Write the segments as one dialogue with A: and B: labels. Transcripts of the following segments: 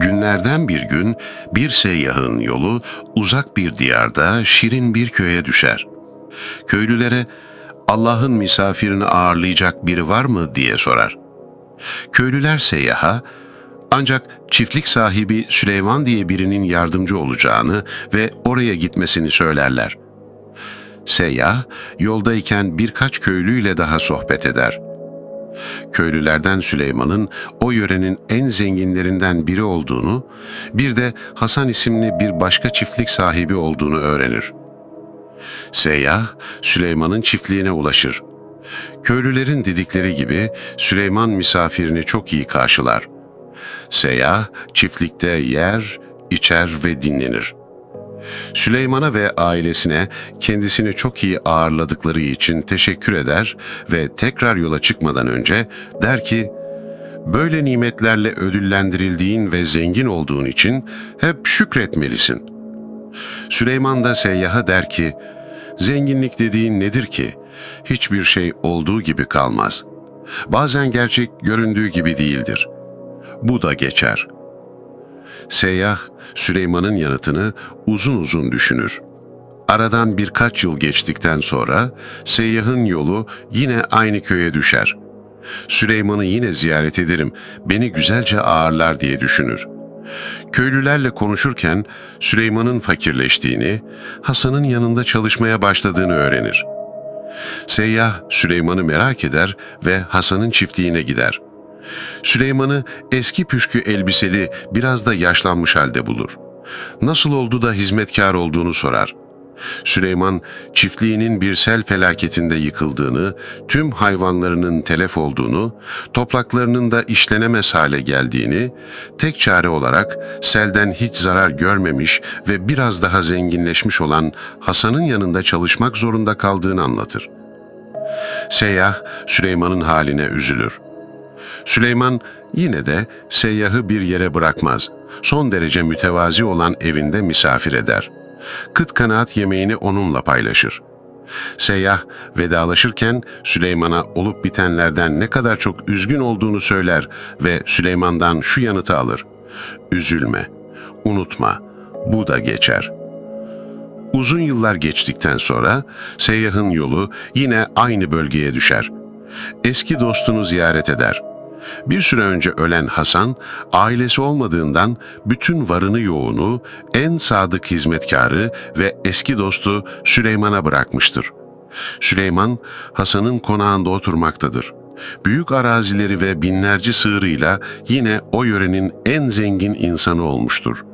A: Günlerden bir gün bir seyyahın yolu uzak bir diyarda şirin bir köye düşer. Köylülere Allah'ın misafirini ağırlayacak biri var mı diye sorar. Köylüler seyyaha ancak çiftlik sahibi Süleyman diye birinin yardımcı olacağını ve oraya gitmesini söylerler. Seyyah yoldayken birkaç köylüyle daha sohbet eder. Köylülerden Süleyman'ın o yörenin en zenginlerinden biri olduğunu, bir de Hasan isimli bir başka çiftlik sahibi olduğunu öğrenir. Seyyah, Süleyman'ın çiftliğine ulaşır. Köylülerin dedikleri gibi Süleyman misafirini çok iyi karşılar. Seyyah, çiftlikte yer, içer ve dinlenir. Süleyman'a ve ailesine kendisini çok iyi ağırladıkları için teşekkür eder ve tekrar yola çıkmadan önce der ki, Böyle nimetlerle ödüllendirildiğin ve zengin olduğun için hep şükretmelisin. Süleyman da seyyaha der ki, Zenginlik dediğin nedir ki? Hiçbir şey olduğu gibi kalmaz. Bazen gerçek göründüğü gibi değildir. Bu da geçer.'' Seyyah, Süleyman'ın yanıtını uzun uzun düşünür. Aradan birkaç yıl geçtikten sonra seyyahın yolu yine aynı köye düşer. Süleyman'ı yine ziyaret ederim, beni güzelce ağırlar diye düşünür. Köylülerle konuşurken Süleyman'ın fakirleştiğini, Hasan'ın yanında çalışmaya başladığını öğrenir. Seyyah Süleyman'ı merak eder ve Hasan'ın çiftliğine gider.'' Süleyman'ı eski püşkü elbiseli biraz da yaşlanmış halde bulur. Nasıl oldu da hizmetkar olduğunu sorar. Süleyman çiftliğinin bir sel felaketinde yıkıldığını, tüm hayvanlarının telef olduğunu, topraklarının da işlenemez hale geldiğini, tek çare olarak selden hiç zarar görmemiş ve biraz daha zenginleşmiş olan Hasan'ın yanında çalışmak zorunda kaldığını anlatır. Seyyah Süleyman'ın haline üzülür. Süleyman yine de seyyahı bir yere bırakmaz. Son derece mütevazi olan evinde misafir eder. Kıt kanaat yemeğini onunla paylaşır. Seyyah vedalaşırken Süleyman'a olup bitenlerden ne kadar çok üzgün olduğunu söyler ve Süleyman'dan şu yanıtı alır. Üzülme, unutma, bu da geçer.'' Uzun yıllar geçtikten sonra seyyahın yolu yine aynı bölgeye düşer. Eski dostunu ziyaret eder. Bir süre önce ölen Hasan, ailesi olmadığından bütün varını yoğunu, en sadık hizmetkarı ve eski dostu Süleyman'a bırakmıştır. Süleyman, Hasan'ın konağında oturmaktadır. Büyük arazileri ve binlerce sığırıyla yine o yörenin en zengin insanı olmuştur.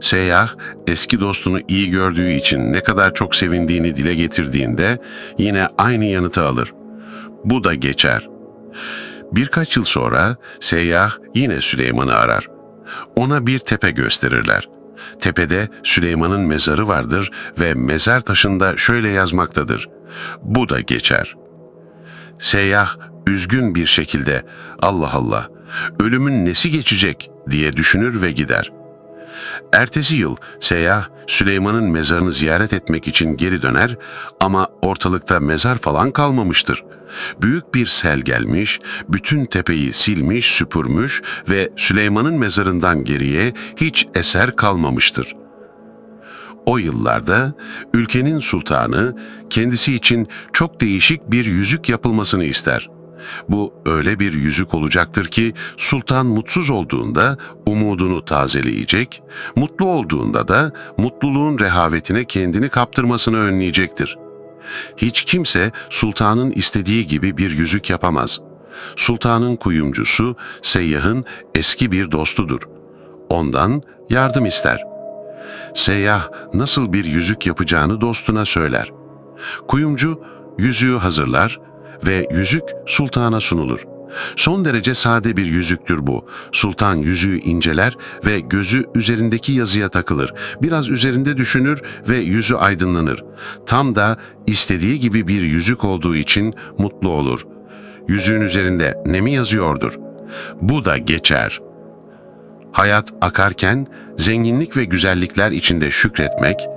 A: Seyyah, eski dostunu iyi gördüğü için ne kadar çok sevindiğini dile getirdiğinde yine aynı yanıtı alır. Bu da geçer.'' Birkaç yıl sonra seyyah yine Süleyman'ı arar. Ona bir tepe gösterirler. Tepede Süleyman'ın mezarı vardır ve mezar taşında şöyle yazmaktadır. Bu da geçer. Seyyah üzgün bir şekilde Allah Allah ölümün nesi geçecek diye düşünür ve gider. Ertesi yıl seyyah Süleyman'ın mezarını ziyaret etmek için geri döner ama ortalıkta mezar falan kalmamıştır. Büyük bir sel gelmiş, bütün tepeyi silmiş, süpürmüş ve Süleyman'ın mezarından geriye hiç eser kalmamıştır. O yıllarda ülkenin sultanı kendisi için çok değişik bir yüzük yapılmasını ister. Bu öyle bir yüzük olacaktır ki sultan mutsuz olduğunda umudunu tazeleyecek, mutlu olduğunda da mutluluğun rehavetine kendini kaptırmasını önleyecektir.'' Hiç kimse sultanın istediği gibi bir yüzük yapamaz. Sultanın kuyumcusu seyyahın eski bir dostudur. Ondan yardım ister. Seyyah nasıl bir yüzük yapacağını dostuna söyler. Kuyumcu yüzüğü hazırlar ve yüzük sultana sunulur.'' Son derece sade bir yüzüktür bu. Sultan yüzüğü inceler ve gözü üzerindeki yazıya takılır. Biraz üzerinde düşünür ve yüzü aydınlanır. Tam da istediği gibi bir yüzük olduğu için mutlu olur. Yüzüğün üzerinde ne mi yazıyordur? Bu da geçer. Hayat akarken zenginlik ve güzellikler içinde şükretmek,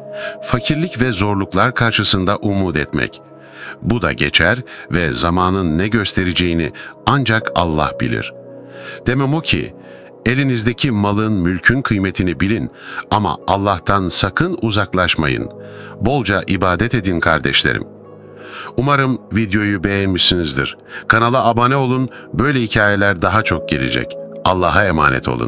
A: fakirlik ve zorluklar karşısında umut etmek.'' Bu da geçer ve zamanın ne göstereceğini ancak Allah bilir. Demem o ki, Elinizdeki malın, mülkün kıymetini bilin ama Allah'tan sakın uzaklaşmayın. Bolca ibadet edin kardeşlerim. Umarım videoyu beğenmişsinizdir. Kanala abone olun, böyle hikayeler daha çok gelecek. Allah'a emanet olun.